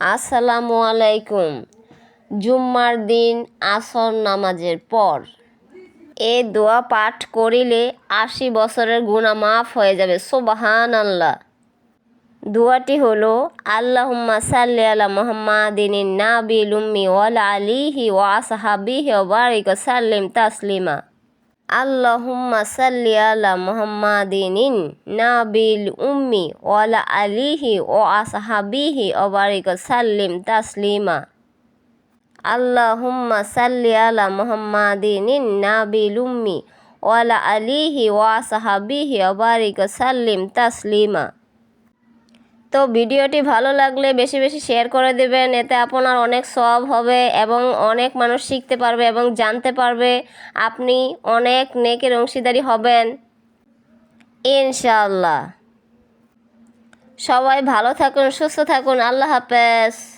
আসসালামু আলাইকুম। জুম্মার দিন আসর নামাজের পর। এ দোয়া পাঠ করিলে আশি বছরের গুণা মাফ হয়ে যাবে সোবাহান আল্লাহ দোয়াটি হলো, আল্লাহুম্মা সাল্লি আলা মুহাম্মাদিন নাবিল উম্মি ওয়াল আলিহি ওয়া আসহাবিহি সাল্লিম তাসলিমা। আল্লাহুম্মা সাল্লি আলা মুহাম্মাদিন নাবিল উম্মি ওয়াল আলিহি ওয়া আসহাবিহি ওয়া বারিক ওয়া সাল্লিম তাসলিমা আল্লাহুম্মা সাল্লি আলা মুহাম্মাদিন নাবিল উম্মি ওয়াল আলিহি ওয়া আসহাবিহি ওয়া বারিক ওয়া সাল্লিম তাসলিমা তো ভিডিওটি ভালো লাগলে বেশি বেশি শেয়ার করে দেবেন। এতে আপনার অনেক সব হবে এবং অনেক মানুষ শিখতে পারবে এবং জানতে পারবে আপনি অনেক নেকের অংশীদারি হবেন। ইনশাল্লাহ সবাই ভালো থাকুন, সুস্থ থাকুন। আল্লাহ হাফেজ।